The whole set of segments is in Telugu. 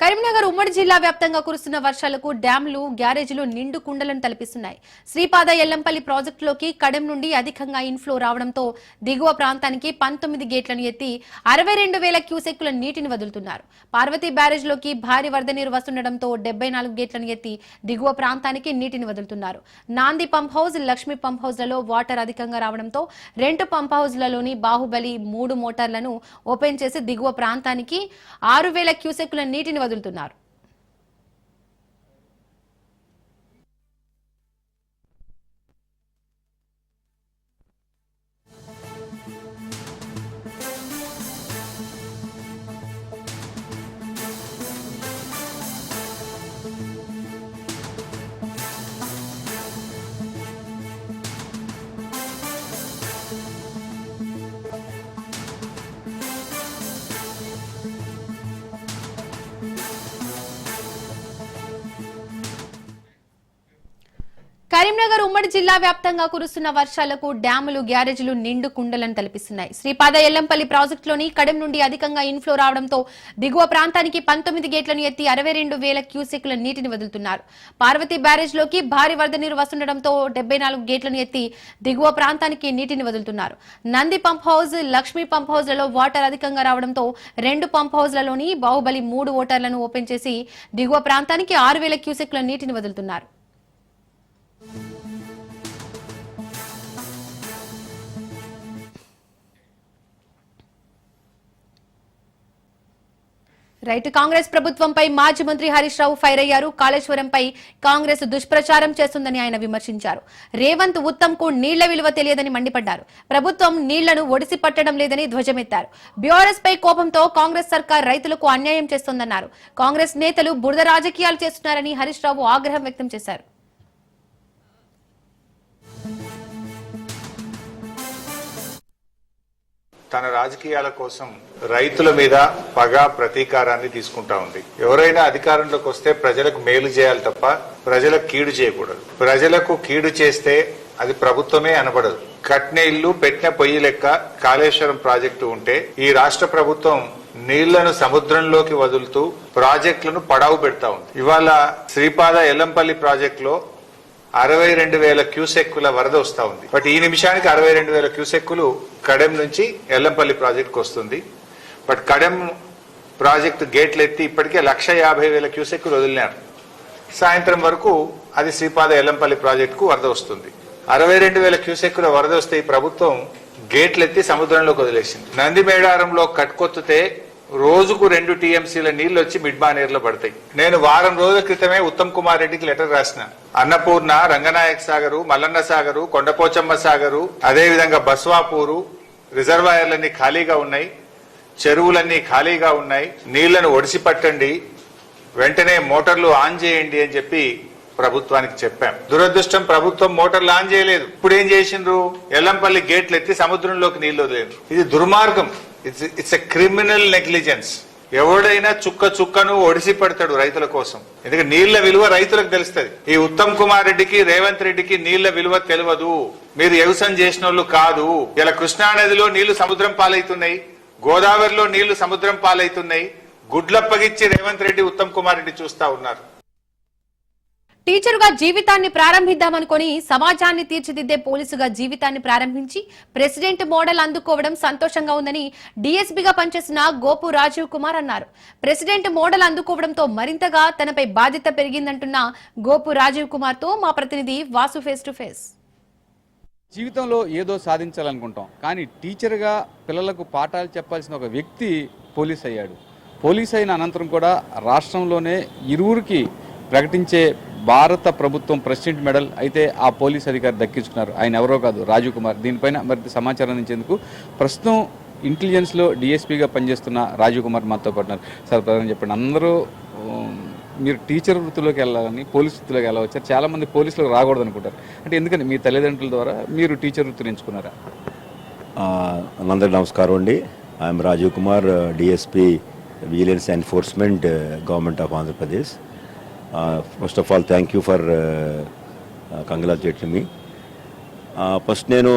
కరీంనగర్ ఉమ్మడి జిల్లా వ్యాప్తంగా కురుస్తున్న వర్షాలకు డ్యాంలు గ్యారేజీలు నిండు కుండలను తలపిస్తున్నాయి. శ్రీపాద ఎల్లంపల్లి ప్రాజెక్టులోకి కడెం నుండి అధికంగా ఇన్ఫ్లో రావడంతో దిగువ ప్రాంతానికి పంతొమ్మిది గేట్లను ఎత్తి అరవై రెండు వేల క్యూసెక్కుల నీటిని వదులుతున్నారు. పార్వతీ బ్యారేజ్లోకి భారీ వరద నీరు వస్తుండటంతో డెబ్బై నాలుగు గేట్లను ఎత్తి దిగువ ప్రాంతానికి నీటిని వదులుతున్నారు. Nandi pump house Lakshmi pump హౌస్లలో water అధికంగా రావడంతో రెండు పంప్ హౌస్లలోని బాహుబలి మూడు మోటార్లను ఓపెన్ చేసి దిగువ ప్రాంతానికి ఆరు వేల క్యూసెక్కుల నీటిని వదులుతున్నారు. కరీంనగర్ ఉమ్మడి జిల్లా వ్యాప్తంగా కురుస్తున్న వర్షాలకు డ్యాములు గ్యారేజీలు నిండు కుండలను తలపిస్తున్నాయి. శ్రీపాద ఎల్లంపల్లి ప్రాజెక్టులోని కడెం నుండి అధికంగా ఇన్ఫ్లో రావడంతో దిగువ ప్రాంతానికి పంతొమ్మిది గేట్లను ఎత్తి అరవై రెండు వేల క్యూసెక్ల నీటిని వదులుతున్నారు. పార్వతి బ్యారేజ్లోకి భారీ వరద నీరు వస్తుండటంతో డెబ్బై నాలుగు గేట్లను ఎత్తి దిగువ ప్రాంతానికి నీటిని వదులుతున్నారు. Nandi pump house Lakshmi pump హౌస్లలో water అధికంగా రావడంతో రెండు పంప్ హౌస్లలోని బాహుబలి మూడు ఓటర్లను ఓపెన్ చేసి దిగువ ప్రాంతానికి ఆరు వేల క్యూసెక్ల నీటిని వదులుతున్నారు. రైట్ కాంగ్రెస్ ప్రభుత్వంపై మాజీ మంత్రి హరీష్ రావు ఫైర్ అయ్యారు. కాళేశ్వరంపై కాంగ్రెస్ దుష్ప్రచారం చేస్తుందని ఆయన విమర్శించారు. రేవంత్ ఉత్తమ్కు నీళ్ళ విలువ తెలియదని మండిపడ్డారు. ప్రభుత్వం నీళ్ళను ఒడిసి పట్టడం లేదని ధ్వజమెత్తారు. బీఆర్ఎస్ పై కోపంతో కాంగ్రెస్ సర్కార్ రైతులకు అన్యాయం చేస్తోందన్నారు. కాంగ్రెస్ నేతలు బురద రాజకీయాలు చేస్తున్నారని హరీష్ రావు ఆగ్రహం వ్యక్తం చేశారు. తన రాజకీయాల కోసం రైతుల మీద పగ ప్రతీకారాన్ని తీసుకుంటా ఉంది. ఎవరైనా అధికారంలోకి వస్తే ప్రజలకు మేలు చేయాలి తప్ప ప్రజలకు కీడు చేయకూడదు. ప్రజలకు కీడు చేస్తే అది ప్రభుత్వమే అనబడదు. కట్నె ఇల్లు పెట్టిన పొయ్యి లెక్క కాళేశ్వరం ప్రాజెక్టు ఉంటే ఈ రాష్ట్ర ప్రభుత్వం నీళ్ళను సముద్రంలోకి వదులుతూ ప్రాజెక్టులను పడావు పెడతా ఉంది. ఇవాళ శ్రీపాద ఎల్లంపల్లి ప్రాజెక్టులో అరవై రెండు వేల క్యూసెక్కుల వరద వస్తా ఉంది. బట్ ఈ నిమిషానికి అరవై రెండు వేల క్యూసెక్కులు కడెం నుంచి ఎల్లంపల్లి ప్రాజెక్టుకు వస్తుంది. బట్ కడెం ప్రాజెక్టు గేట్లు ఎత్తి ఇప్పటికే లక్ష యాభై వేల క్యూసెక్కులు వదిలినారు. సాయంత్రం వరకు అది శ్రీపాద ఎల్లంపల్లి ప్రాజెక్టుకు వరద వస్తుంది. అరవై రెండు వేల క్యూసెక్కుల వరద వస్తే ఈ ప్రభుత్వం గేట్లు ఎత్తి సముద్రంలోకి వదిలేసింది. నంది మేడారంలో కట్కొత్తితే రోజుకు రెండు టీఎంసీల నీళ్ళు వచ్చి మిడ్బానేరులో పడతాయి. నేను వారం రోజుల క్రితమే ఉత్తమ్ కుమార్ రెడ్డికి లెటర్ రాసిన. అన్నపూర్ణ రంగనాయక సాగరు మల్లన్న సాగరు కొండపోచమ్మ సాగరు అదేవిధంగా బస్వాపూరు రిజర్వాయర్లన్నీ ఖాళీగా ఉన్నాయి. చెరువులన్నీ ఖాళీగా ఉన్నాయి. నీళ్ళను ఒడిసి పట్టండి వెంటనే మోటార్లు ఆన్ చేయండి అని చెప్పి ప్రభుత్వానికి చెప్పాం. దురదృష్టం ప్రభుత్వం మోటార్లు ఆన్ చేయలేదు. ఇప్పుడు ఏం చేసిండ్రు? ఎల్లంపల్లి గేట్లు ఎత్తి సముద్రంలోకి నీళ్ళు వదిలేరు. ఇది దుర్మార్గం. It's it's a criminal negligence ఎవడైనా చుక్క చుక్కను ఒడిసి పెడతాడు రైతుల కోసం. ఎందుకంటే నీళ్ళ విలువ రైతులకు తెలుస్తుంది. ఈ ఉత్తమ్ కుమార్ రెడ్డికి రేవంత్ రెడ్డికి నీళ్ళ విలువ తెలియదు. మీరు వ్యవసాయం చేసిన వాళ్ళు కాదు. ఇలా కృష్ణా నదిలో నీళ్ళు సముద్రం పాలవుతున్నాయి. గోదావరిలో నీళ్ళు సముద్రం పాలైతున్నాయి. గుడ్లప్పగిచ్చి రేవంత్ రెడ్డి ఉత్తమ్ కుమార్ రెడ్డి చూస్తా ఉన్నారు. టీచరుగా జీవితాన్ని ప్రారంభిద్దామనుకొని సమాజాన్ని తీర్చిదిద్దే పోలీసుగా జీవితాన్ని ప్రారంభించి ప్రెసిడెంట్ మోడల్ అందుకోవడం సంతోషంగా ఉందని డీఎస్పీగా పనిచేసిన గోపు రాజీవ్ కుమార్ అన్నారు. ప్రెసిడెంట్ మోడల్ అందుకోవడంతో మరింతగా తనపై బాధ్యత పెరిగిందంటున్న గోపు రాజీవ్ కుమార్తో మా ప్రతినిధి వాసు ఫేస్ టు ఫేస్. జీవితంలో ఏదో సాధించాలనుకుంటాం. కానీ టీచర్గా పిల్లలకు పాఠాలు చెప్పాల్సిన ఒక వ్యక్తి పోలీస్ అయ్యాడు. పోలీస్ అయిన అనంతరం కూడా రాష్ట్రంలోనే ఇరువురికి ప్రకటించే భారత ప్రభుత్వం ప్రెసిడెంట్ మెడల్ అయితే ఆ పోలీస్ అధికారి దక్కించుకున్నారు. ఆయన ఎవరో కాదు రాజీవ్ కుమార్. దీనిపైన మరింత సమాచారం అందించేందుకు ప్రస్తుతం ఇంటెలిజెన్స్లో డిఎస్పీగా పనిచేస్తున్న రాజీవ్ కుమార్ మాతో పడినారు సార్ ప్రధాని చెప్పండి. అందరూ మీరు టీచర్ వృత్తిలోకి వెళ్ళాలని పోలీస్ వృత్తిలోకి వెళ్ళవచ్చారు చాలా మంది పోలీసులకు రాకూడదు అనుకుంటారు. అంటే ఎందుకని మీ తల్లిదండ్రుల ద్వారా మీరు టీచర్ వృత్తిని ఎంచుకున్నారా? అందరి నమస్కారం అండి. I'm Rajeev Kumar DSP vigilance enforcement government of Andhra Pradesh. First of all thank you for congratulation మీ. ఫస్ట్ నేను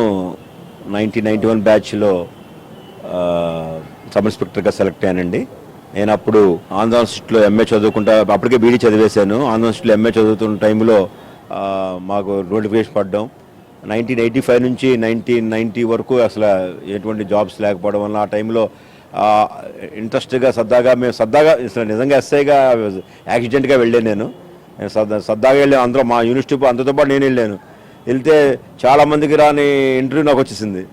నైన్టీన్ నైంటీ వన్ బ్యాచ్లో సబ్ ఇన్స్పెక్టర్గా సెలెక్ట్ అయ్యానండి. నేను అప్పుడు ఆంధ్ర స్ట్రీట్లో ఎంఏ చదువుకుంటా అప్పటికే బీడీ చదివేశాను. ఆంధ్ర స్ట్రీట్లో ఎంఏ చదువుతున్న టైంలో మాకు నోటిఫికేషన్ పడ్డాం. నైన్టీన్ ఎయిటీ ఫైవ్ నుంచి నైన్టీన్ నైంటీ వరకు అసలు ఎటువంటి జాబ్స్ లేకపోవడం వల్ల ఆ టైంలో ఇంట్రెస్ట్గా సరదాగా మేము సరదాగా నిజంగా ఎస్ఐగా యాక్సిడెంట్గా వెళ్ళాను నేను. సరదా సరదాగా వెళ్ళాను. అందరూ మా యూనివర్సిటీ అందరితో పాటు నేను వెళ్ళాను. వెళ్తే చాలా మందికి రాని ఇంటర్వ్యూ నాకు వచ్చేసింది.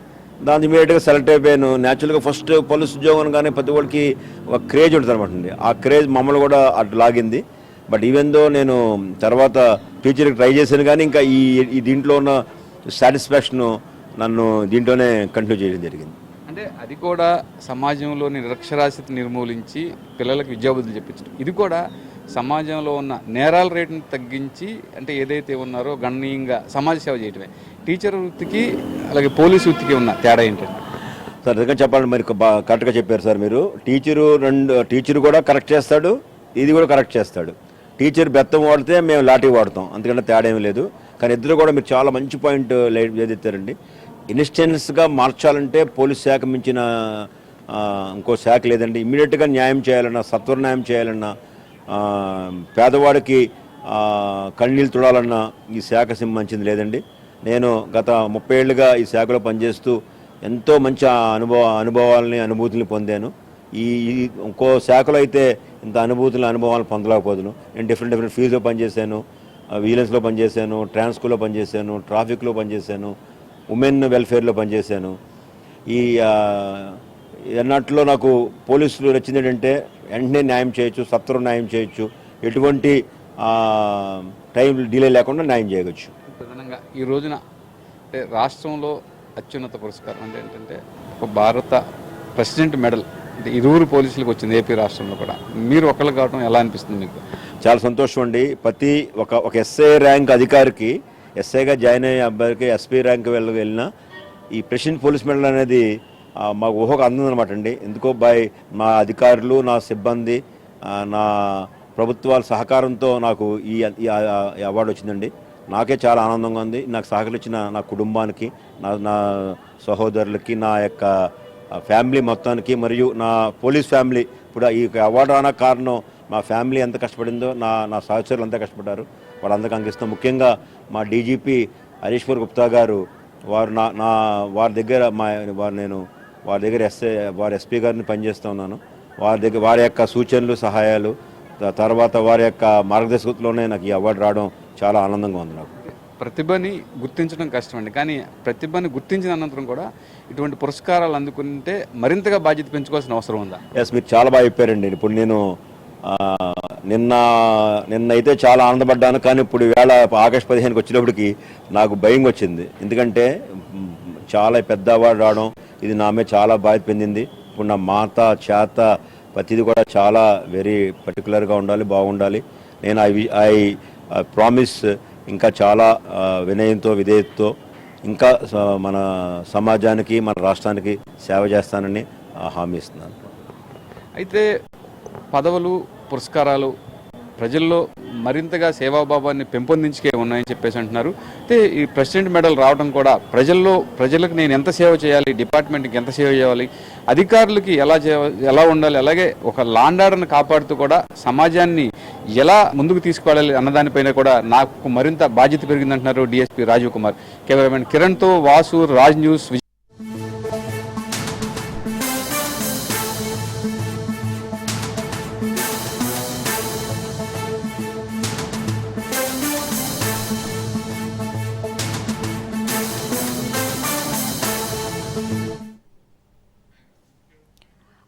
దాని ఇమీడియట్గా సెలెక్ట్ అయిపోయాను. న్యాచురల్గా ఫస్ట్ పోలీస్ ఉద్యోగం కానీ ప్రతి ఒక్కరికి ఒక క్రేజ్ ఉంటుంది అనమాట ఆ క్రేజ్ మమ్మల్ని కూడా అటు లాగింది. బట్ ఈవెన్ దో నేను తర్వాత టీచర్కి ట్రై చేశాను కానీ ఇంకా ఈ ఈ దీంట్లో ఉన్న సాటిస్ఫాక్షన్ నన్ను దీంట్లోనే కంటిన్యూ చేయడం జరిగింది. అంటే అది కూడా సమాజంలోని నిరక్షరాస్యత నిర్మూలించి పిల్లలకు విద్యాబుద్ధులు చెప్పించడం. ఇది కూడా సమాజంలో ఉన్న నేరాల రేటును తగ్గించి అంటే ఏదైతే ఉన్నారో గణనీయంగా సమాజ సేవ చేయటమే. టీచర్ వృత్తికి అలాగే పోలీసు వృత్తికి ఉన్న తేడా ఏంటంటే సార్ నిజంగా చెప్పాలంటే మరి బా- కరెక్ట్గా చెప్పారు సార్ మీరు. టీచరు రెండు టీచరు కూడా కరెక్ట్ చేస్తాడు ఇది కూడా కరెక్ట్ చేస్తాడు. టీచర్ బెత్తం వాడితే మేము లాఠీ వాడతాం అందుకంటే తేడా ఏమీ లేదు. కానీ ఇద్దరు కూడా మీరు చాలా మంచి పాయింట్ ఏదెత్తారండి ఇన్స్టెన్స్గా మార్చాలంటే పోలీస్ శాఖ మించిన ఇంకో శాఖ లేదండి. ఇమ్మీడియట్గా న్యాయం చేయాలన్నా సత్వర న్యాయం చేయాలన్నా పేదవాడికి ఆ, కన్నీళ్ళు తుడాలన్నా ఈ శాఖ సంబంధించింది లేదండి. నేను గత ముప్పై ఏళ్ళుగా ఈ శాఖలో పనిచేస్తూ ఎంతో మంచి అనుభవ అనుభవాలని అనుభూతులు పొందాను. ఈ ఇంకో శాఖలో అయితే ఇంత అనుభూతులు అనుభవాలు పొందలేకపోదును. నేను డిఫరెంట్ డిఫరెంట్ ఫీల్డ్లో పనిచేశాను విజిలెన్స్లో పనిచేశాను ట్రాన్స్కోలో పనిచేశాను ట్రాఫిక్లో పనిచేశాను ఉమెన్ వెల్ఫేర్లో పనిచేశాను. ఈ ఎన్నట్లో నాకు పోలీసులు నచ్చింది ఏంటంటే వెంటనే న్యాయం చేయొచ్చు సత్వరం న్యాయం చేయొచ్చు ఎటువంటి టైం డిలే లేకుండా న్యాయం చేయవచ్చు ప్రధానంగా ఈ రోజున అంటే రాష్ట్రంలో అత్యున్నత పురస్కారం అంటే ఏంటంటే ఒక భారత ప్రెసిడెంట్ మెడల్. అంటే ఇరువురు పోలీసులకు వచ్చింది ఏపీ రాష్ట్రంలో కూడా. మీరు ఒకళ్ళు కావడం ఎలా అనిపిస్తుంది మీకు? చాలా సంతోషం అండి. ప్రతి ఒక ఒక ఎస్ఐ ర్యాంక్ అధికారికి ఎస్ఐగా జాయిన్ అయ్యే అబ్బాయికి ఎస్పీ ర్యాంక్ వెళ్ళ వెళ్ళిన ఈ ప్రెసిడెంట్ పోలీస్ మెడల్ అనేది మాకు ఊహకు అందదనమాట అండి. ఎందుకో బై మా అధికారులు నా సిబ్బంది నా ప్రభుత్వాల సహకారంతో నాకు ఈ అవార్డు వచ్చిందండి. నాకే చాలా ఆనందంగా ఉంది. నాకు సహకరించిన నా కుటుంబానికి నా నా సహోదరులకి నా యొక్క ఫ్యామిలీ మొత్తానికి మరియు నా పోలీస్ ఫ్యామిలీ ఇప్పుడు ఈ అవార్డు రాన కారణం మా ఫ్యామిలీ ఎంత కష్టపడిందో నా నా సహచరులు ఎంత కష్టపడ్డారు వాళ్ళందరికీ అందిస్తాం ముఖ్యంగా మా డీజీపీ హరీశ్వర్ గుప్తా గారు వారు నా నా వారి దగ్గర మా వారు నేను వారి దగ్గర ఎస్ఏ వారి ఎస్పీ గారిని పనిచేస్తూ ఉన్నాను. వారి దగ్గర వారి యొక్క సూచనలు సహాయాలు తర్వాత వారి యొక్క మార్గదర్శకత్వంలోనే నాకు ఈ అవార్డు రావడం చాలా ఆనందంగా ఉంది నాకు. ప్రతిభని గుర్తించడం కష్టం అండి కానీ ప్రతిభని గుర్తించిన అనంతరం కూడా ఇటువంటి పురస్కారాలు అందుకుంటే మరింతగా బాధ్యత పెంచుకోవాల్సిన అవసరం ఉందా? ఎస్ మీరు చాలా బాగా చెప్పారండి. ఇప్పుడు నేను ఆ, నిన్న నిన్నైతే చాలా ఆనందపడ్డాను. కానీ ఇప్పుడు వేళ ఆగస్ట్ పదిహేనుకి వచ్చినప్పటికి నాకు భయం వచ్చింది. ఎందుకంటే చాలా పెద్ద అవార్డు రావడం ఇది నా మీద చాలా బాధ్యత పొందింది. ఇప్పుడు నా మాత చేత ప్రతిది కూడా చాలా వెరీ పర్టికులర్గా ఉండాలి బాగుండాలి. నేను ఐ ఐ ప్రామిస్ ఇంకా చాలా వినయంతో విధేయతతో ఇంకా స- మన సమాజానికి మన రాష్ట్రానికి సేవ చేస్తానని హామీ ఇస్తున్నాను. అయితే పదవులు పురస్కారాలు ప్రజల్లో మరింతగా సేవాభావాన్ని పెంపొందించుకే ఉన్నాయని చెప్పేసి అంటున్నారు. అయితే ఈ ప్రెసిడెంట్ మెడల్ రావడం కూడా ప్రజల్లో ప్రజలకు నేను ఎంత సేవ చేయాలి డిపార్ట్మెంట్కి ఎంత సేవ చేయాలి అధికారులకి ఎలా ఎలా ఉండాలి అలాగే ఒక లాండాడను కాపాడుతూ కూడా సమాజాన్ని ఎలా ముందుకు తీసుకువెళ్ళాలి అన్నదానిపైన కూడా నాకు మరింత బాధ్యత పెరిగిందంటున్నారు డిఎస్పీ రాజీవ్ కుమార్. కెమెరామెన్ కిరణ్తో వాసు రాజ్ న్యూస్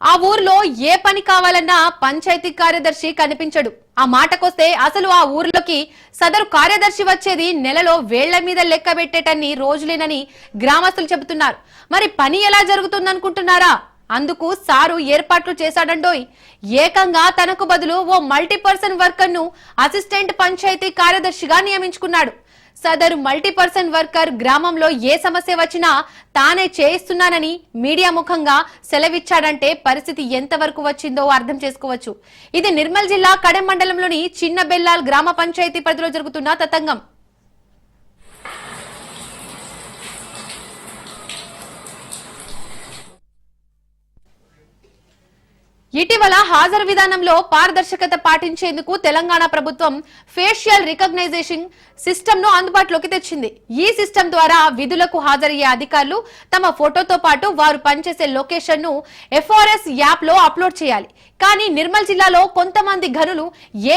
ఆ ఊర్లో ఏ పని కావాలన్నా పంచాయతీ కార్యదర్శి కనిపించడు. ఆ మాటకొస్తే అసలు ఆ ఊర్లోకి సదరు కార్యదర్శి వచ్చేది నెలలో వేళ్ళ మీద లెక్క పెట్టేటన్ని రోజులేనని గ్రామస్తులు చెబుతున్నారు. మరి పని ఎలా జరుగుతుందనుకుంటున్నారా? అందుకు సారు ఏర్పాట్లు చేశాడండోయ్. ఏకంగా తనకు బదులు ఓ మల్టీపర్సన్ వర్కర్ను అసిస్టెంట్ పంచాయతీ కార్యదర్శిగా నియమించుకున్నాడు. సదరు మల్టీపర్సన్ వర్కర్ గ్రామంలో ఏ సమస్య వచ్చినా తానే చేయిస్తున్నానని మీడియా ముఖంగా సెలవిచ్చాడంటే పరిస్థితి ఎంతవరకు వచ్చిందో అర్థం చేసుకోవచ్చు. ఇది నిర్మల్ జిల్లా కడెం మండలంలోని చిన్న బెల్లాల్ గ్రామ పంచాయతీ పరిధిలో జరుగుతున్న తతంగం. ఇటీవల హాజరు విధానంలో పారదర్శకత పాటించేందుకు తెలంగాణ ప్రభుత్వం ఫేషియల్ రికగ్నైజేషన్ సిస్టమ్ను అందుబాటులోకి తెచ్చింది. ఈ సిస్టమ్ ద్వారా విధులకు హాజరయ్యే అధికారులు తమ ఫోటోతో పాటు వారు పనిచేసే లొకేషన్ను ఎఫ్ఆర్ఎస్ యాప్లో అప్లోడ్ చేయాలి. కానీ నిర్మల్ జిల్లాలో కొంతమంది ఘనులు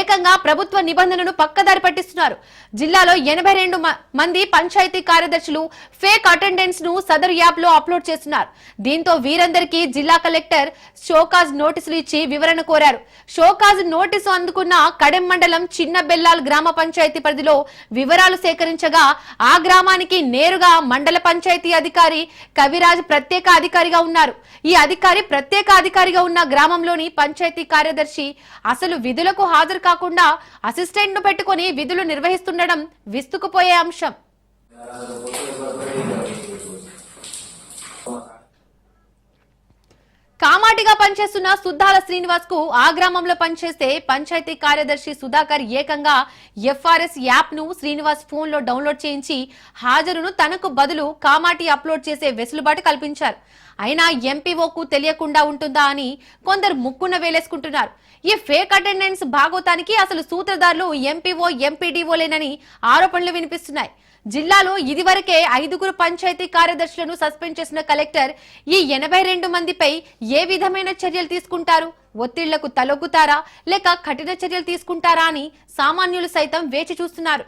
ఏకంగా ప్రభుత్వ నిబంధనను పక్కదారి పట్టిస్తున్నారు. జిల్లాలో ఎనభై రెండు మంది పంచాయతీ కార్యదర్శులు ఫేక్ అటెండెన్స్ను సదరు యాప్లో అప్లోడ్ చేస్తున్నారు. దీంతో వీరందరికీ జిల్లా కలెక్టర్ షోకాజ్ నోటీసులు ఇచ్చి వివరణ కోరారు. షోకాజ్ నోటీసు అందుకున్న కడెం మండలం చిన్న బెల్లాల్ గ్రామ పంచాయతీ పరిధిలో వివరాలు సేకరించగా ఆ గ్రామానికి నేరుగా మండల పంచాయతీ అధికారి కవిరాజ్ ప్రత్యేక అధికారిగా ఉన్నారు. ఈ అధికారి ప్రత్యేక అధికారిగా ఉన్న గ్రామంలోని పంచాయతీ కార్యదర్శి. అసలు విధులకు హాజరు కాకుండా అసిస్టెంట్ను పెట్టుకుని విధులు నిర్వహిస్తుండడం విస్తుకుపోయే అంశం. కామాటిగా పనిచేస్తున్న సుద్దాల శ్రీనివాస్కు ఆ గ్రామంలో పనిచేసే పంచాయతీ కార్యదర్శి సుధాకర్ ఏకంగా ఎఫ్ఆర్ఎస్ యాప్ను శ్రీనివాస్ ఫోన్లో డౌన్లోడ్ చేయించి హాజరును తనకు బదులు కామాటి అప్లోడ్ చేసే వెసులుబాటు కల్పించారు. అయినా ఎంపీఓకు తెలియకుండా ఉంటుందా అని కొందరు ముక్కున వేలేసుకుంటున్నారు. ఈ ఫేక్ అటెండెన్స్ భాగోతానికి అసలు సూత్రధారులు ఎంపీఓ ఎంపీడీఓలేనని ఆరోపణలు వినిపిస్తున్నాయి. జిల్లాలో ఇదివరకే ఐదుగురు పంచాయతీ కార్యదర్శులను సస్పెండ్ చేసిన కలెక్టర్ ఈ ఎనభై రెండు మందిపై ఏ విధమైన చర్యలు తీసుకుంటారు? ఒత్తిళ్ళకు తలొగ్గుతారా లేక కఠిన చర్యలు తీసుకుంటారా అని సామాన్యులు సైతం వేచి చూస్తున్నారు.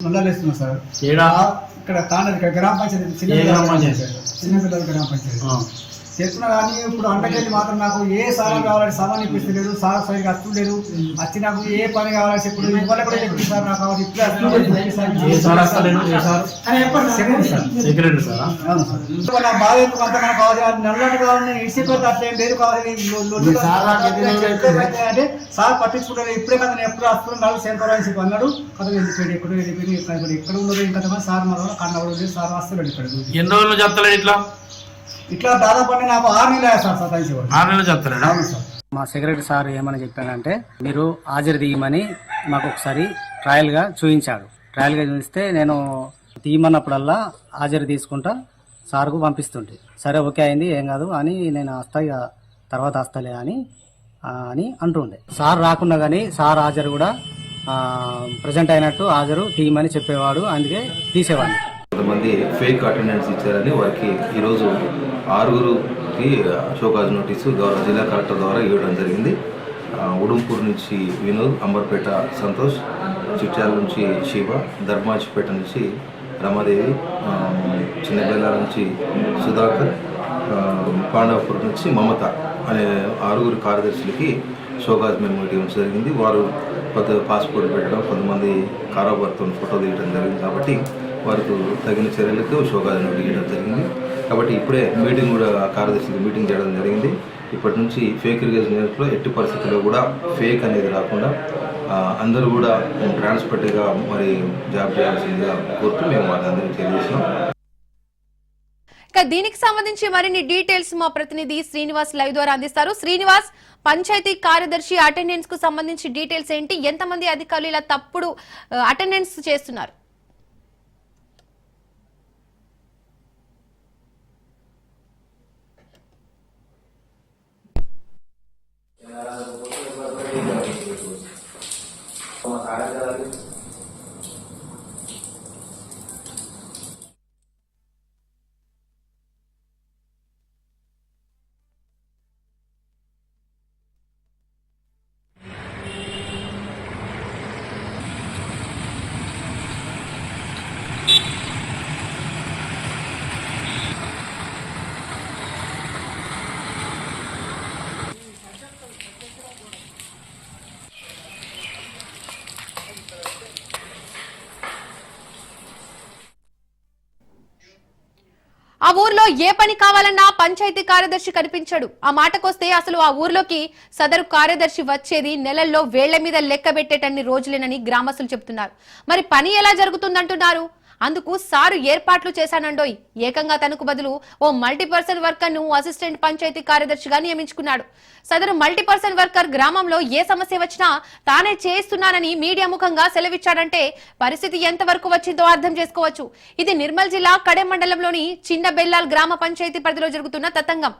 నల్లలేస్తున్నాం సార్. ఏడా? ఇక్కడ తాండది ఇక్కడ గ్రామ పంచాయతీ చిన్న ఏ గ్రామ పిల్లల పంచాయతీ? చేస్తున్నా కానీ ఇప్పుడు అంటకెళ్ళి మాత్రం నాకు ఏ సామాన్ కావాలంటే సామాన్ ఇప్పిస్తలేదు సార్ సరిగా వస్తుండలేదు వచ్చి నాకు ఏ పని కావాలని చెప్పుడు ఇవాళ కూడా చెప్పింది సార్ నాకు కావాలి. ఇప్పుడే. ఇప్పుడు నా బాధ ఎందుకు అంత మనకు కావాలి? నల్లటి కావాలని ఇడిచిపోతే అట్లా ఏం లేదు? కావాలి అంటే సార్ పట్టించుకుంటారు. ఇప్పుడే కదా నేను ఎప్పుడు వస్తున్నాను నాలుగు సెంటర్ అని చెప్పి అన్నాడు. కదా వెళ్ళిపోయాడు ఎక్కడ వెళ్ళిపోయి ఇక్కడ ఇక్కడ ఉన్నది ఇంకా సార్ మన కన్నవాడు సార్ ఎన్ని రోజులు చెప్తలేడు ఇట్లా? ఇట్లా దాదాపు నాకు ఆరు నెలలు సార్ సతాయించేవాడు ఆరు నెలలు అవును సార్. మా సెక్రటరీ సార్ ఏమని చెప్పానంటే మీరు హాజరు తీయమని మాకు ఒకసారి ట్రయల్గా చూపించాడు ట్రయల్గా చూపిస్తే నేను తీయమన్నప్పుడల్లా హాజరు తీసుకుంటా సార్కు పంపిస్తుంటే. సరే ఓకే అయింది ఏం కాదు అని నేను వస్తా ఇక తర్వాత వస్తలే అని అని అంటుండే. సార్ రాకున్నా కానీ సార్ హాజరు కూడా ప్రజెంట్ అయినట్టు హాజరు తీయమని చెప్పేవాడు అందుకే తీసేవాడిని. కొంతమంది ఫేక్ అటెండెన్స్ ఇచ్చారని వారికి ఈరోజు ఆరుగురుకి షోకాజ్ నోటీసు గౌరవ జిల్లా కలెక్టర్ ద్వారా ఇవ్వడం జరిగింది. ఉడుంపూర్ నుంచి వినోద్ అంబర్పేట సంతోష్ చిట్యాల నుంచి శివ ధర్మాజిపేట నుంచి రమాదేవి చిన్నబెల్లాల నుంచి సుధాకర్ పాండవపూర్ నుంచి మమత అనే ఆరుగురు కార్యదర్శులకి షోకాజ్ మెమో ఇవ్వడం జరిగింది. వారు కొత్త పాస్పోర్ట్ పెట్టడం కొంతమంది కారోబార్తో ఫోటో తీయడం జరిగింది కాబట్టి వారికి తగిన చర్యలకు షోకాజ్ నోట్ జరిగింది. కాబట్టి ఇప్పుడే మీటింగ్ కూడా కార్యదర్శికి మీటింగ్ చేయడం జరిగింది. ఇప్పటి నుంచి ఫేక్ రికగ్నేషన్లో ఎట్టి పరిస్థితుల్లో కూడా ఫేక్ అనేది రాకుండా అందరూ కూడా ట్రాన్స్పర్ట్గా మరి జాబ్ చేయాల్సిందిగా కోరుతూ మేము వాళ్ళందరికీ తెలియజేసినాం దీనికి సంబంధించి మరిన్ని డీటెయిల్స్ మా ప్రతినిధి శ్రీనివాస్ లైవ్ ద్వారా అందిస్తారు. శ్రీనివాస్ పంచాయతీ కార్యదర్శి అటెండెన్స్కు సంబంధించి డీటెయిల్స్ ఏంటి? ఎంతమంది అధికారులు ఇలా తప్పుడు అటెండెన్స్ చేస్తున్నారు? ఆ ఊర్లో ఏ పని కావాలన్నా పంచాయతీ కార్యదర్శి కనిపించడు. ఆ మాటకొస్తే అసలు ఆ ఊర్లోకి సదరు కార్యదర్శి వచ్చేది నెలల్లో వేళ్ళ మీద లెక్క పెట్టేటన్ని రోజులేనని గ్రామస్తులు చెబుతున్నారు. మరి పని ఎలా జరుగుతుందంటున్నారు? అందుకు సారు ఏర్పాట్లు చేశానండోయ్. ఏకంగా తనకు బదులు ఓ మల్టీపర్సన్ వర్కర్ను అసిస్టెంట్ పంచాయతీ కార్యదర్శిగా నియమించుకున్నాడు. సదరు మల్టీపర్సన్ వర్కర్ గ్రామంలో ఏ సమస్య వచ్చినా తానే చేస్తున్నానని మీడియా ముఖంగా సెలవిచ్చాడంటే పరిస్థితి ఎంతవరకు వచ్చిందో అర్థం చేసుకోవచ్చు. ఇది నిర్మల్ జిల్లా కడెం మండలంలోని చిన్న బెల్లాల్ గ్రామ పంచాయతీ పరిధిలో జరుగుతున్న తతంగం.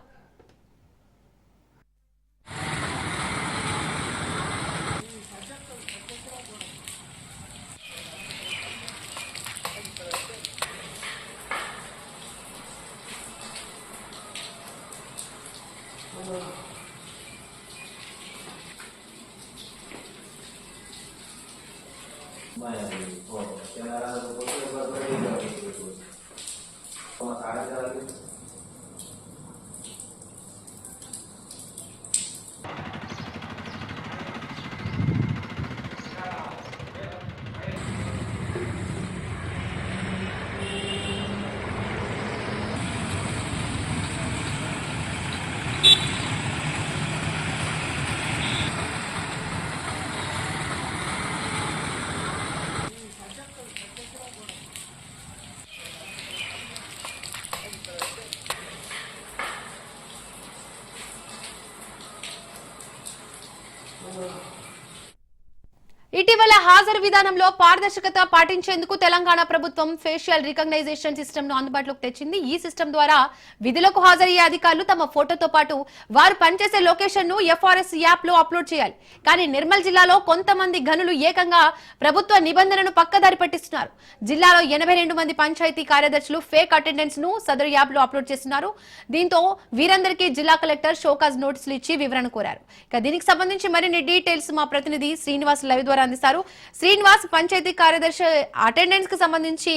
ఇటీవల హాజరు విధానంలో పారదర్శకత పాటించేందుకు తెలంగాణ ప్రభుత్వం ఫేషియల్ రికగ్నైజేషన్ సిస్టమ్ను అందుబాటులోకి తెచ్చింది. ఈ సిస్టమ్ ద్వారా విధులకు హాజరయ్యే అధికారులు తమ ఫోటోతో పాటు వారు పనిచేసే లొకేషన్ను ఎఫ్ఆర్ఎస్ యాప్లో అప్లోడ్ చేయాలి. కానీ నిర్మల్ జిల్లాలో కొంతమంది గనులు ఏకంగా ప్రభుత్వ నిబంధనను పక్కదారి పట్టిస్తున్నారు. జిల్లాలో ఎనభై రెండు మంది పంచాయతీ కార్యదర్శులు ఫేక్ అటెండెన్స్ను సదరు యాప్లో అప్లోడ్ చేస్తున్నారు. దీంతో వీరందరికీ జిల్లా కలెక్టర్ షోకాజ్ నోటీసులు ఇచ్చి వివరణ కోరారు. ఇక దీనికి సంబంధించి మరిన్ని డీటెయిల్స్ మా ప్రతినిధి శ్రీనివాస్ లైవ్ ద్వారా అందిస్తారు. శ్రీనివాస్ పంచాయతీ కార్యదర్శి అటెండెన్స్కి సంబంధించి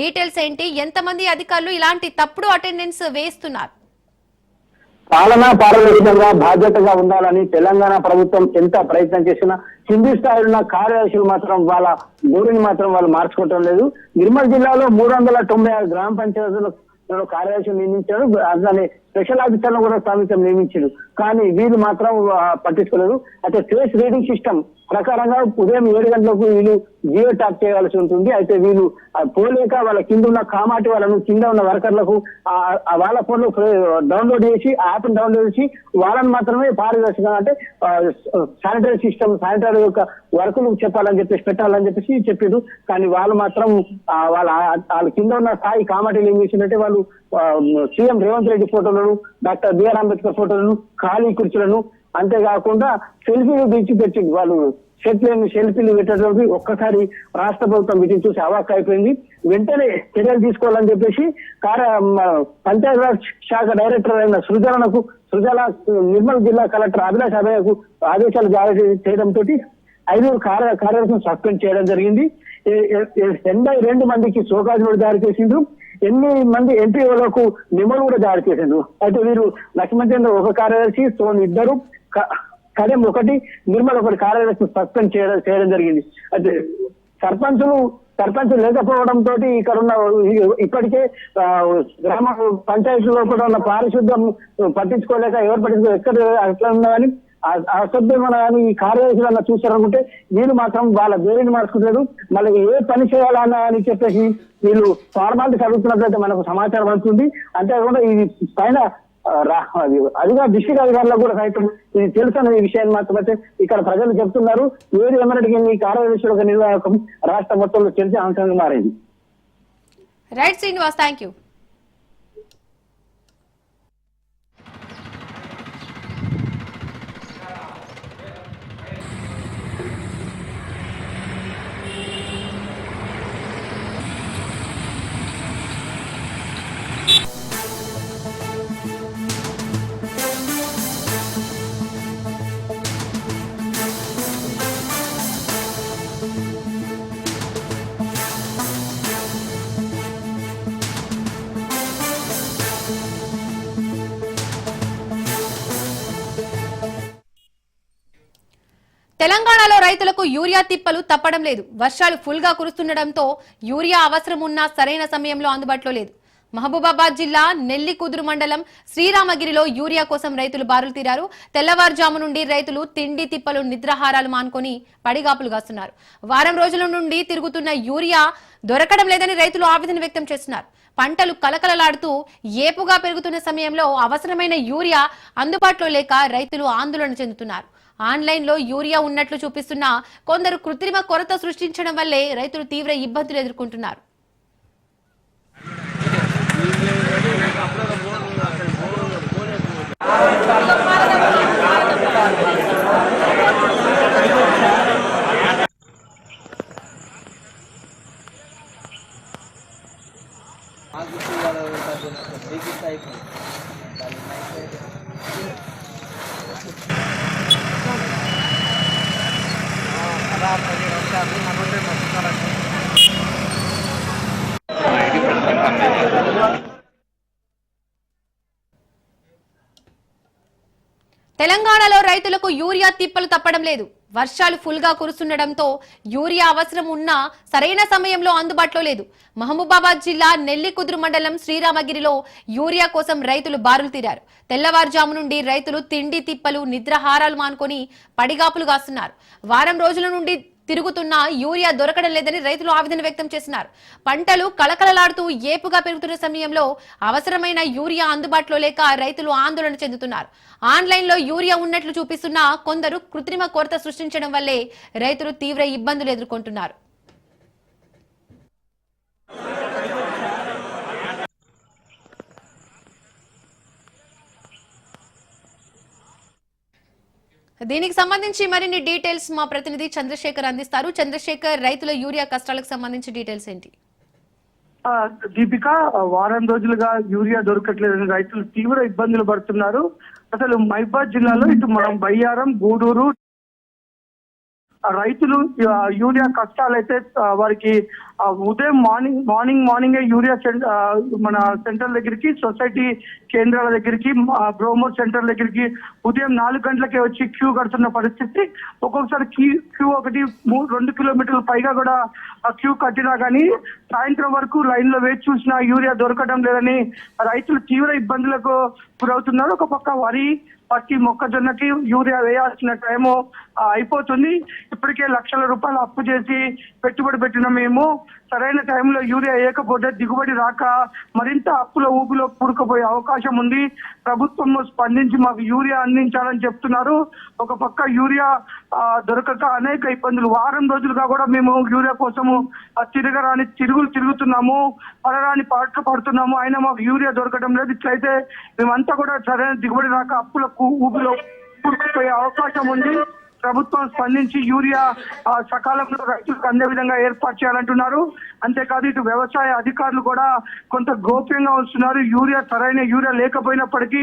డీటెయిల్స్ ఏంటి? ఎంతమంది అధికారులు ఇలాంటి తప్పుడు అటెండెన్స్ వేస్తున్నారు? పాలన పారదర్శకంగా బాధ్యతగా ఉండాలని తెలంగాణ ప్రభుత్వం ఎంత ప్రయత్నం చేసినా కింది స్థాయిలో కార్యదర్శులు మాత్రం వాళ్ళ ధోరణి మాత్రం వాళ్ళు మార్చుకోవటం లేదు. నిర్మల్ జిల్లాలో మూడు వందల తొంభై ఆరు గ్రామ పంచాయతీలు కార్యదర్శులు నియమించారు. అట్లానే స్పెషల్ ఆఫీసర్లు కూడా స్థానికం నియమించారు. కానీ వీళ్ళు మాత్రం పట్టించుకోలేదు. అయితే ఫేస్ రీడింగ్ సిస్టమ్ ప్రకారంగా ఉదయం ఏడు గంటలకు వీళ్ళు జియో ట్యాప్ చేయాల్సి ఉంటుంది. అయితే వీళ్ళు పోలేక వాళ్ళ కింద ఉన్న కామాటి వాళ్ళను కింద ఉన్న వర్కర్లకు ఆ- ఆ వాళ్ళ ఫోన్లు డౌన్లోడ్ చేసి యాప్ డౌన్లోడ్ చేసి వాళ్ళని మాత్రమే పారదర్శకంగా అంటే శానిటరీ సిస్టమ్ శానిటరీ యొక్క వర్కులు చెప్పాలని చెప్పేసి పెట్టాలని చెప్పేసి చెప్పారు కానీ వాళ్ళు మాత్రం వాళ్ళ వాళ్ళ కింద ఉన్న స్థాయి కామాటీలు ఏం చేసిందంటే వాళ్ళు సీఎం రేవంత్ రెడ్డి ఫోటోలను డాక్టర్ బిఆర్ అంబేద్కర్ ఫోటోలను ఖాళీ కుర్చీలను అంతేకాకుండా సెల్ఫీలు దించి పెట్టి వాళ్ళు. సెట్లేని సెల్ఫీలు పెట్టడానికి ఒక్కసారి రాష్ట్ర ప్రభుత్వం వీటిని చూసి అవాక్ అయిపోయింది. వెంటనే చర్యలు తీసుకోవాలని చెప్పేసి కార పంచాయతీరాజ్ శాఖ డైరెక్టర్ అయిన సృజనకు సృజన నిర్మల్ జిల్లా కలెక్టర్ అభిలాష్ అభయకు ఆదేశాలు జారీ చేయడంతో ఐదుగురు కార్య కార్యదర్శులను సస్పెండ్ చేయడం జరిగింది. ఎనభై రెండు మందికి సోకాజులు జారీ చేసిండ్రు. ఎన్ని మంది ఎంపీలకు మెమోలు కూడా జారీ చేసిండ్రు. అయితే వీరు లక్ష్మణచంద్ర ఒక కార్యదర్శి సోన్ ఇద్దరు కడెం ఒకటి నిర్మల్ ఒకటి కార్యదర్శి సస్పెండ్ చేయడం చేయడం జరిగింది. అయితే సర్పంచులు సర్పంచ్ లేకపోవడం తోటి ఇక్కడ ఉన్న ఇప్పటికే గ్రామ పంచాయతీలో కూడా ఉన్న పారిశుద్ధ్యం పట్టించుకోలేక ఎవరు పట్టించుకో ఎక్కడ అట్లా ఉన్నదని అసభ్యమైన కానీ ఈ కార్యదర్శులన్నా చూసారనుకుంటే వీళ్ళు మాత్రం వాళ్ళ దేవిని మార్చుకుంటారు మళ్ళీ ఏ పని చేయాలన్నా అని చెప్పేసి వీళ్ళు ఫార్మాలిటీ చదువుతున్నట్లయితే మనకు సమాచారం అందుతుంది. అంతేకాకుండా ఇది పైన రా- అదిగా డిస్టిక్ అధికారులకు కూడా సైతం ఇది తెలుసు అనే విషయాన్ని మాత్రం అయితే ఇక్కడ ప్రజలు చెప్తున్నారు. ఏది ఎమరటికి ఈ కార్యదర్శుల నిర్వాహకం రాష్ట్ర మొత్తంలో తెలిసే అంశంగా మారింది. రైట్ శ్రీనివాస్ థ్యాంక్ యూ తెలంగాణలో రైతులకు యూరియా తిప్పలు తప్పడం లేదు. వర్షాలు ఫుల్గా కురుస్తుండటంతో యూరియా అవసరం ఉన్నా సరైన సమయంలో అందుబాటులో లేదు. మహబూబాబాద్ జిల్లా నెల్లికుదురు మండలం శ్రీరామగిరిలో యూరియా కోసం రైతులు బారులు తీరారు. తెల్లవారుజాము నుండి రైతులు తిండి తిప్పలు నిద్రాహారాలు మానుకొని పడిగాపులు కాస్తున్నారు. వారం రోజుల నుండి తిరుగుతున్న యూరియా దొరకడం లేదని రైతులు ఆవేదన వ్యక్తం చేస్తున్నారు. పంటలు కలకలలాడుతూ ఏపుగా పెరుగుతున్న సమయంలో అవసరమైన యూరియా అందుబాటులో లేక రైతులు ఆందోళన చెందుతున్నారు. ఆన్లైన్లో యూరియా ఉన్నట్లు చూపిస్తున్న కొందరు కృత్రిమ కొరత సృష్టించడం వల్లే రైతులు తీవ్ర ఇబ్బందులు ఎదుర్కొంటున్నారు. రైతులకు తిప్పలు తప్పడం లేదు. వర్షాలు ఫుల్గా కురుస్తుండటంతో యూరియా అవసరం ఉన్నా సరైన సమయంలో అందుబాటులో లేదు. మహబూబాబాద్ జిల్లా నెల్లికుదురు మండలం శ్రీరామగిరిలో యూరియా కోసం రైతులు బారులు తీరారు. తెల్లవారుజాము నుండి రైతులు తిండి తిప్పలు నిద్రహారాలు మానుకొని పడిగాపులు కాస్తున్నారు. వారం రోజుల నుండి తిరుగుతున్న యూరియా దొరకడం లేదని రైతులు ఆవేదన వ్యక్తం చేస్తున్నారు పంటలు కళకళలాడుతూ ఏపుగా పెరుగుతున్న సమయంలో అవసరమైన యూరియా అందుబాటులో లేక రైతులు ఆందోళన చెందుతున్నారు. ఆన్లైన్లో యూరియా ఉన్నట్లు చూపిస్తున్న కొందరు కృత్రిమ కొరత సృష్టించడం వల్లే రైతులు తీవ్ర ఇబ్బందులు ఎదుర్కొంటున్నారు. దీనికి సంబంధించి మరిన్ని డీటెయిల్స్ మా ప్రతినిధి చంద్రశేఖర్ అందిస్తారు. చంద్రశేఖర్ రైతుల యూరియా కష్టాలకు సంబంధించి డీటెయిల్స్ ఏంటి? ఆ, దీపిక వారం రోజులుగా యూరియా దొరకట్లేదని రైతులు తీవ్ర ఇబ్బందులు పడుతున్నారు. అసలు మైబాద్ జిల్లాలో ఇటు మనం బయ్యారం గూడూరు రైతులు యూరియా కష్టాలైతే వారికి ఉదయం మార్నింగ్ మార్నింగ్ మార్నింగ్ యూరియా మన సెంటర్ దగ్గరికి సొసైటీ కేంద్రాల దగ్గరికి బ్రోమో సెంటర్ దగ్గరికి ఉదయం నాలుగు గంటలకే వచ్చి క్యూ కడుతున్న పరిస్థితి. ఒక్కొక్కసారి క్యూ క్యూ ఒకటి మూడు రెండు కిలోమీటర్ల పైగా కూడా ఆ క్యూ కట్టినా కానీ సాయంత్రం వరకు లైన్లో వేచి చూసినా యూరియా దొరకడం లేదని రైతులు తీవ్ర ఇబ్బందులకు గురవుతున్నారు. ఒక పక్క వరి పత్తి మొక్కజొన్నకి యూరియా వేయాల్సిన టైము అయిపోతుంది. ఇప్పటికే లక్షల రూపాయలు అప్పు చేసి పెట్టుబడి పెట్టిన మేము సరైన టైంలో యూరియా వేయకపోతే దిగుబడి రాక మరింత అప్పుల ఊపిలో కూరుకుపోయే అవకాశం ఉంది. ప్రభుత్వం స్పందించి మాకు యూరియా అందించాలని చెప్తున్నారు. ఒక పక్క యూరియా దొరకక అనేక ఇబ్బందులు. వారం రోజులుగా కూడా మేము యూరియా కోసము తిరగరాని తిరుగులు తిరుగుతున్నాము. పడరాని పాటలు పడుతున్నాము. అయినా మాకు యూరియా దొరకడం లేదు. ఇట్లయితే మేమంతా కూడా సరైన దిగుబడి రాక అప్పుల ఊపిలో కూరుకుపోయే అవకాశం ఉంది. ప్రభుత్వం స్పందించి యూరియా సకాలంలో రైతులకు అందే విధంగా ఏర్పాటు చేయాలంటున్నారు. అంతేకాదు ఇటు వ్యవసాయ అధికారులు కూడా కొంత గోప్యంగా ఉంచుతున్నారు యూరియా సరైన యూరియా లేకపోయినప్పటికీ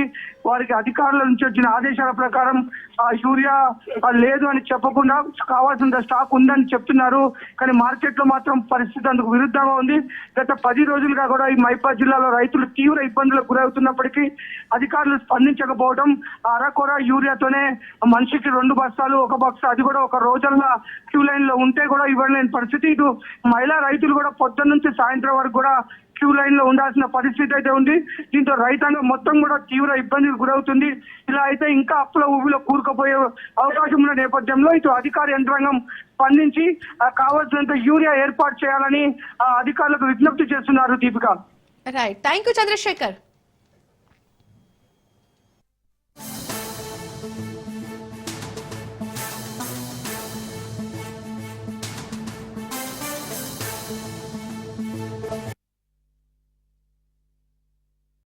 వారికి అధికారుల నుంచి వచ్చిన ఆదేశాల ప్రకారం ఆ యూరియా లేదు అని చెప్పకుండా కావాల్సిన స్టాక్ ఉందని చెప్తున్నారు. కానీ మార్కెట్లో మాత్రం పరిస్థితి అందుకు విరుద్ధంగా ఉంది. గత పది రోజులుగా కూడా ఈ మైపా జిల్లాలో రైతులు తీవ్ర ఇబ్బందులకు గురవుతున్నప్పటికీ అధికారులు స్పందించకపోవడం అరకొర యూరియాతోనే మనిషికి రెండు బస్తాలు ఒక బాక్స్ అది కూడా ఒక రోజుల్లో క్యూ లైన్లో ఉంటే కూడా ఇవ్వలేని పరిస్థితి. ఇటు మహిళా రైతులు కూడా పొద్దున్న నుంచి సాయంత్రం వరకు కూడా క్యూ లైన్లో ఉండాల్సిన పరిస్థితి అయితే ఉంది. దీంతో రైతాంగం మొత్తం కూడా తీవ్ర ఇబ్బందికి గురవుతుంది. ఇలా అయితే ఇంకా అప్పుల ఊబిలో కూరుకుపోయే అవకాశం ఉన్న నేపథ్యంలో ఇటు అధికార యంత్రాంగం స్పందించి కావలసినంత కావాల్సినంత యూరియా ఏర్పాటు చేయాలని ఆ, అధికారులకు విజ్ఞప్తి చేస్తున్నారు Deepika. Right thank you Chandrashekar.